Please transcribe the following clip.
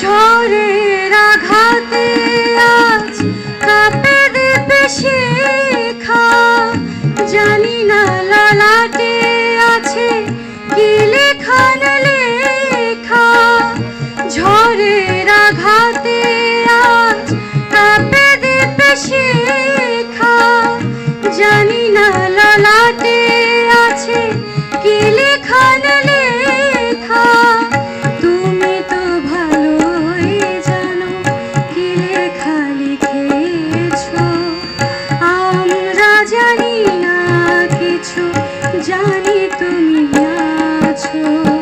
ঝড়ের আঘাতে আজ কাঁপে দেবে শেখা জানি না ললাটে আছে কি লেখা না লেখা। ঝড়ের আঘাতে আজ কাঁপে দেবে শেখা জানি না লালাটে তুমি আছো।